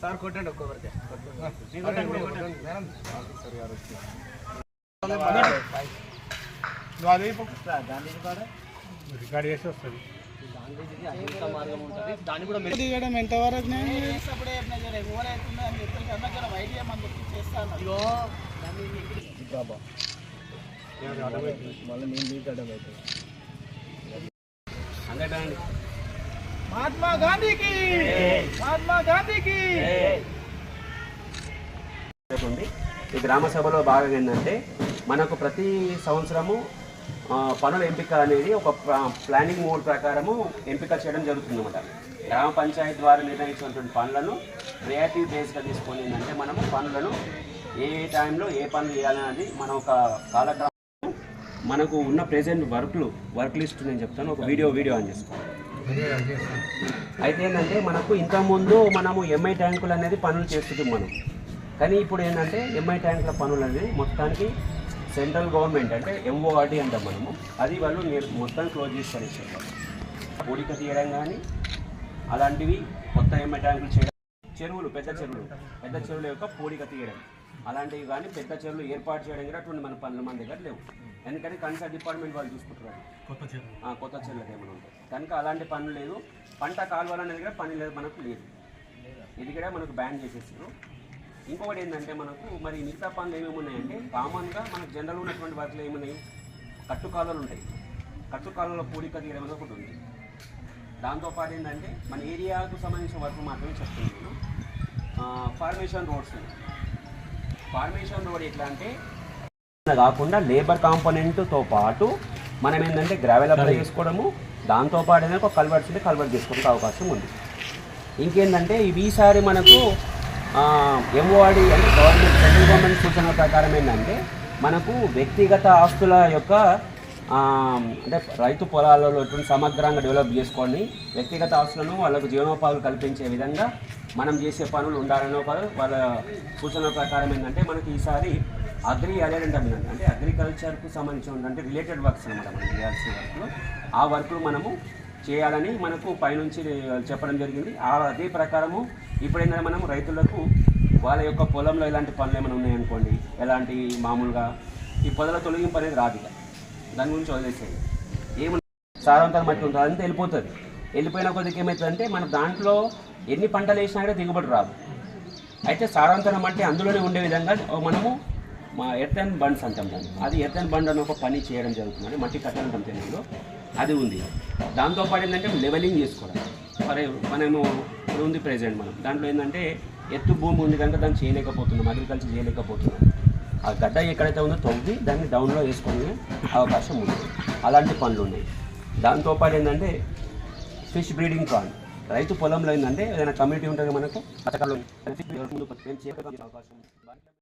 Sir కొట్టండి ఒక్కొక్కరికి నువ్వు అది రికార్డ్ చేసి వస్తుంది. దిగడం ఎంతవరకు మహాత్మా గాంధీకి మహాత్మా గాంధీకి. ఈ గ్రామ సభలో భాగంగా ఏంటంటే మనకు ప్రతి సంవత్సరము పనుల ఎంపిక అనేది ఒక ప్లా- ప్లానింగ్ మోడ్ ప్రకారము ఎంపిక చేయడం జరుగుతుందన్నమాట. గ్రామ పంచాయతీ ద్వారా నిర్ణయించినటువంటి పనులను క్రియేటివ్ బేస్గా తీసుకొని ఏంటంటే మనము పనులను ఏ ఏ టైంలో ఏ పనులు చేయాలనేది మనం ఒక కాలక్రమం మనకు ఉన్న ప్రెసెంట్ వర్క్లు వర్క్ లిస్ట్ నేను చెప్తాను. ఒక వీడియో వీడియో ఆన్ చేసుకో అయితే ఏంటంటే మనకు ఇంతకుముందు మనము ఎంఐ ట్యాంకులు అనేది పనులు చేస్తుంది మనం. కానీ ఇప్పుడు ఏంటంటే ఎంఐ ట్యాంకుల పనులు అనేది మొత్తానికి సెంట్రల్ గవర్నమెంట్ అంటే ఎంఓఆర్డి అంటాం మనము. అది వాళ్ళు మొత్తం క్లోజ్ చేసి పడేసారు పూడిక తీయడం కానీ అలాంటివి కొత్త ఎంఐ ట్యాంకులు చేయడం చెరువులు పెద్ద చెరువులు పెద్ద చెరువుల యొక్క పూడిక తీయడం. అలాంటివి కానీ పెద్ద చెరువులు ఏర్పాటు చేయడం కూడా అటువంటి మన పనులు మన దగ్గర లేవు. ఎందుకంటే కన్సర్ డిపార్ట్మెంట్ వాళ్ళు చూసుకుంటున్నారు. కొత్త చెరువు కొత్త చెల్లెలు ఏమైనా ఉంటాయి కనుక అలాంటి పనులు లేదు. పంట కాలువలు అనేది కూడా పని లేదు మనకు లేదు. ఇది కూడా మనకు బ్యాన్ చేసేసారు ఇంకొకటి ఏంటంటే మనకు మరి మిగతా పనులు ఏమేమి ఉన్నాయంటే కామన్గా మనకు జనరల్ ఉన్నటువంటి వాటిలో ఏమున్నాయి? కట్టు కాలువలు ఉంటాయి. కట్టు కాలువలో పూడిక తీయడం అనేది ఒకటి ఉంది. దాంతోపాటు ఏంటంటే మన ఏరియాకు సంబంధించిన వర్క్ మాత్రమే చెప్తున్నాను ఫార్మేషన్ రోడ్స్ ఫార్మేషన్ రోడ్ ఎట్లా అంటే కాకుండా లేబర్ కాంపోనెంట్తో పాటు మనం ఏంటంటే గ్రావెల్ అప్లై చేసుకోవడము దాంతోపాటు ఏదైనా ఒక కల్వర్ట్స్ ఉంటే కల్వర్ట్ చేసుకోవడానికి అవకాశం ఉంది. ఇంకేంటంటే ఇవి ఈసారి మనకు ఎంఓఆర్డి అంటే గవర్నమెంట్ సెంట్రల్ గవర్నమెంట్ సూచన ప్రకారం ఏంటంటే మనకు వ్యక్తిగత ఆస్తుల యొక్క అంటే రైతు పొలాలలో సమగ్రంగా డెవలప్ చేసుకొని వ్యక్తిగత ఆస్తులను వాళ్ళకు జీవనోపాధులు కల్పించే విధంగా మనం చేసే పనులు ఉండాలని ఒక వాళ్ళ సూచన ప్రకారం ఏంటంటే మనకి ఈసారి అగ్రి అలెంట్ అంటే అగ్రికల్చర్కు సంబంధించిన అంటే రిలేటెడ్ వర్క్స్ అనమాట మనం చేయాల్సిన వర్క్లు ఆ వర్క్లు మనము చేయాలని మనకు పైనుంచి చెప్పడం జరిగింది. ఆ అదే ప్రకారము ఇప్పుడైనా మనం రైతులకు వాళ్ళ యొక్క పొలంలో ఎలాంటి పనులు ఏమైనా ఉన్నాయనుకోండి ఎలాంటి మామూలుగా ఈ పొదల తొలగింపు అనేది రాదు ఇక. దాని గురించి వదిలేసేది ఏమన్నా సారవంతం మట్టి ఉంటుంది అదంతా వెళ్ళిపోతుంది. వెళ్ళిపోయిన కొద్దికి ఏమవుతుందంటే మన దాంట్లో ఎన్ని పంటలు వేసినా కూడా దిగుబడి రాదు. అయితే సారవంతం మట్టి అందులోనే ఉండే విధంగా మనము మా ఎర్తన్ బండ్స్ అంటాం దాన్ని. అది ఎర్తన్ బండ్ అని ఒక పని చేయడం జరుగుతుంది మట్టి కట్టడం తెలుగులో. అది ఉంది. దాంతోపాటు ఏంటంటే లెవెలింగ్ చేసుకోవడం. ఫర్ మనము ఇప్పుడు ఉంది ప్రెజెంట్ మనం. దాంట్లో ఏంటంటే ఎత్తు భూమి ఉంది కనుక దాన్ని చేయలేకపోతున్నాం అగ్రికల్చర్ చేయలేకపోతున్నాం. ఆ గడ్డ ఎక్కడైతే ఉందో తవ్వి దాన్ని డౌన్లో వేసుకునే అవకాశం ఉంది. అలాంటి పనులు ఉన్నాయి. దాంతోపాటు ఏంటంటే ఫిష్ బ్రీడింగ్ ప్రాన్ రైతు పొలంలో ఏంటంటే ఏదైనా కమ్యూనిటీ ఉంటుంది మనకు పథకాలు ముందు అవకాశం ఉంది.